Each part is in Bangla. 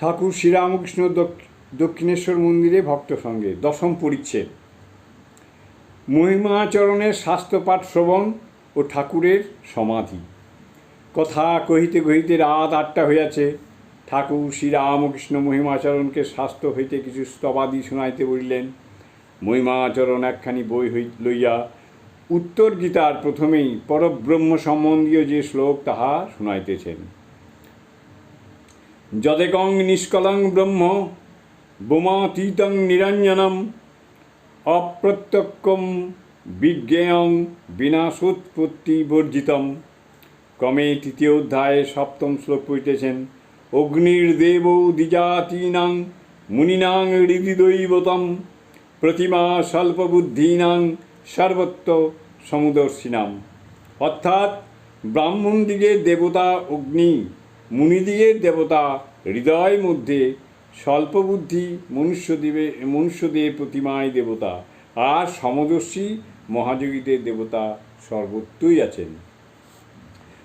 ঠাকুর শ্রীরামকৃষ্ণ দক্ষিণেশ্বর মন্দিরে ভক্ত সঙ্গে, দশম পরিচ্ছেদ। মহিমাচরণের স্বাস্থ্যপাঠ শ্রবণ ও ঠাকুরের সমাধি। কথা কহিতে কহিতে রাত আটটা হইয়াছে। ঠাকুর শ্রীরামকৃষ্ণ মহিমাচরণকে স্বাস্থ্য হইতে কিছু স্তবাদি শুনাইতে বলিলেন। মহিমাচরণ একখানি বই হই লইয়া উত্তর গীতার প্রথমেই পরব্রহ্ম সম্বন্ধীয় যে শ্লোক তাহা শুনাইতেছেন। যদেকং নিষ্কলং ব্রহ্ম, বোমাতীতং নিরঞ্জনম, অপ্রত্যক্ষম বিজ্ঞেয়ং বিনাশোৎপত্তি বর্জিতম। ক্রমে তৃতীয় অধ্যায়ে সপ্তম শ্লোক পড়িতেছেন, অগ্নির্দেব দ্বিজাতীনাং মুনিনাং হৃদিদৈবতম প্রতিমা স্বল্পবুদ্ধিনাং সর্বত্র সমুদর্শিনাম। অর্থাৎ ব্রাহ্মণ দিগের দেবতা অগ্নি মুনিদিগের দেবতা হৃদয় মধ্যে স্বল্পবুদ্ধি মনুষ্যদেবে মনুষ্যদেহ প্রতিমায় দেবতা আর সমদর্শী মহাযোগীদের দেবতা সর্বত্রই আছেন।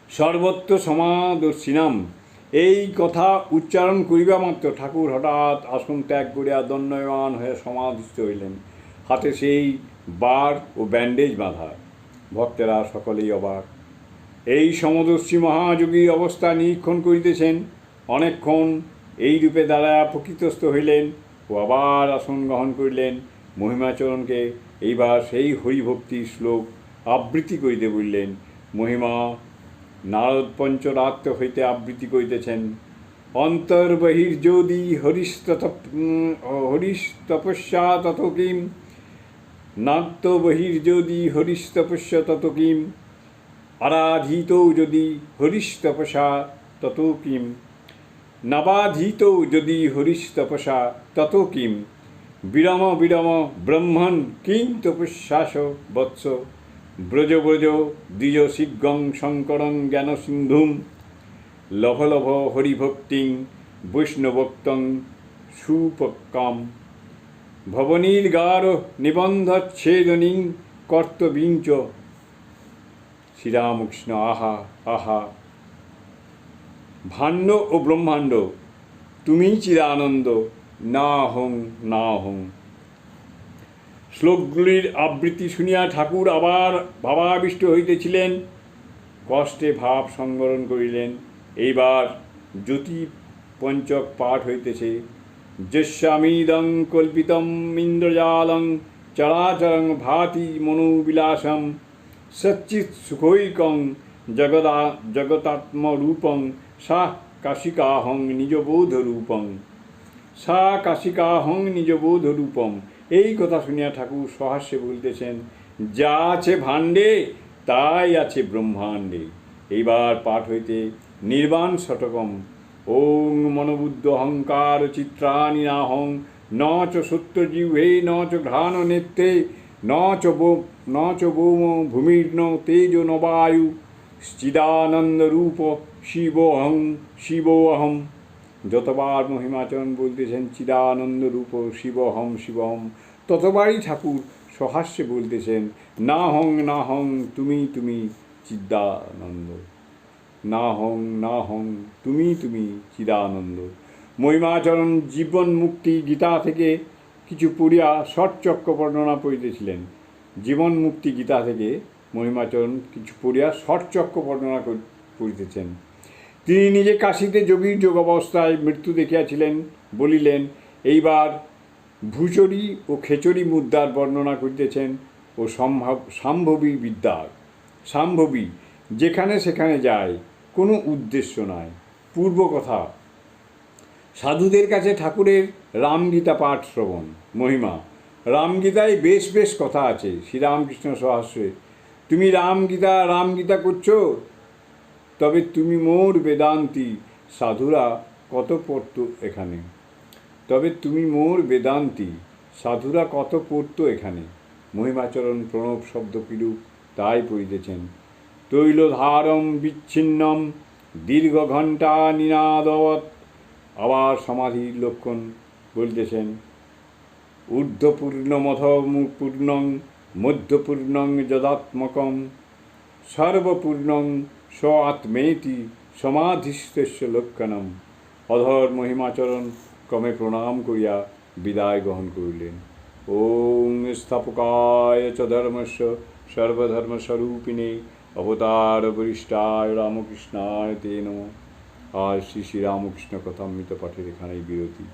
সর্বত্র সমাদর্শিনাম। এই কথা উচ্চারণ করিবা মাত্র ঠাকুর হঠাৎ আসন ত্যাগ করিয়া দণ্ডয়মান হয়ে সমাধিস্থ হইলেন। হাতে সেই বার ও ব্যান্ডেজ বাঁধা। ভক্তেরা সকলেই অবাক। এই সমদর্শী মহাযোগী অবস্থা নিরীক্ষণ করিতেছেন। অনেকক্ষণ এই রূপে দাঁড়ায়া প্রকৃতস্থ হইলেন ও আবার আসন গ্রহণ করিলেন। মহিমাচরণকে এইবার সেই হরিভক্তির শ্লোক আবৃত্তি করিতে বললেন, মহিমা, নারদ পঞ্চরাত্র হইতে আবৃত্তি করিতেছেন। অন্তর্বহির্যোদি হরিস্তপ হরিস্তপস্যা তত কিম নাত্য বহির্যোদি হরিস্তপস্য তত কিম আরাধিত যদি হরিস্তপসা তত কিম নবাধীত যদি হরিস্তপসা, তত কিম? বিরম বিরম, ব্রহ্মণ, কিং তপস্যাস, বৎস। ব্রজ ব্রজ, দ্বিজ শীঘ্রং শঙ্করং, জ্ঞান সিন্ধুম। লভ লভ, হরিভক্তিং বৈষ্ণভক্তং সুপক্কাম। ভবনীর্গার নিবন্ধচ্ছেদনীং কর্তবীঞ্চ শ্রীরামকৃষ্ণ, আহা আহা। ভাণ্ড ও ব্রহ্মাণ্ড তুমি চিরানন্দ না হং না হং শ্লোকগুলির আবৃত্তি শুনিয়া ঠাকুর আবার ভাবাবিষ্ট হইতেছিলেন, কষ্টে ভাব সংবরণ করিলেন। এইবার জ্যোতি পঞ্চক পাঠ হইতেছে। যস্যামিদং কল্পিতম ইন্দ্রজালং চরাচরং ভাতি মনোবিলাসম, সচ্চিৎ সুখৈকং জগদা জগতাত্মরূপং সা কাশিকাহং নিজবোধরূপং সা কাশিকাহং নিজবোধরূপম। এই কথা শুনিয়া ঠাকুর সহাস্যে বলতেছেন, যা আছে ভাণ্ডে, তাই আছে ব্রহ্মাণ্ডে। এইবার পাঠ হইতে নির্বাণ শতকম। ওং মনোবুদ্ধ অহংকার চিত্রাণি নাহং, ন চ সত্যজিহ্বে ন চ ঘ্রাণ নেত্রে ন চ ন চ ভৌম ভূমির্ন তেজ নবায়ু। চিদানন্দরূপ শিবোহং, শিবোহম। যতবার মহিমাচরণ বলতেছেন চিদানন্দ রূপ শিবহম শিবহম। ততবারই ঠাকুর সহাস্যে বলতেছেন না হং না হং তুমি তুমি চিদানন্দ না হং না হং তুমি তুমি চিদানন্দ মহিমাচরণ, জীবন মুক্তি গীতা থেকে কিছু পড়িয়া ষটচক্র বর্ণনা করিতেছিলেন। জীবন মুক্তি গীতা থেকে মহিমাচরণ, কিছু পড়িয়া ষটচক্র বর্ণনা করি- করিতেছেন। তিনি নিজে কাশিতে যোগীর যোগ অবস্থায় মৃত্যু দেখিয়াছিলেন, বলিলেন, এইবার ভূচরি ও খেচরি মুদ্রার বর্ণনা করিতেছেন ও সম্ভব সাম্ভবী বিদ্যার সাম্ভবী, যেখানে সেখানে যায়, কোনো উদ্দেশ্য নাই। পূর্ব কথা, সাধুদের কাছে ঠাকুরের রামগীতা পাঠ শ্রবণ। মহিমা, রামগীতায় বেশ বেশ কথা আছে। শ্রীরামকৃষ্ণ সহস্রে তুমি রামগীতা রামগীতা করছ? তবে তুমি মোর বেদান্তি। সাধুরা কত পড়তো এখানে? তবে তুমি মোর বেদান্তি। সাধুরা কত পড়তো এখানে? মহিমাচরণ প্রণব শব্দ কিরূপ তাই পড়িতেছেন। তৈলধারম বিচ্ছিন্নম দীর্ঘ ঘণ্টা নিনাদবৎ আবার সমাধির লক্ষণ বলতেছেন, ঊর্ধ্বপূর্ণমথ পূর্ণং মধ্যপূর্ণং যদাত্মকম, সর্বপূর্ণং স্ব আত্মেতি সমাধিস্থস্য লক্ষণম। অধর মহিমাচরণ ক্রমে প্রণাম করিয়া বিদায় গ্রহণ করিলেন। ওং স্থাপকায় চ ধর্মস্য সর্বধর্মস্বরূপিণে অবতার বরিষ্ঠায় রামকৃষ্ণায় তে নমঃ। আর শ্রী শ্রী রামকৃষ্ণ কথামৃত পাঠের এখানেই বিরতি।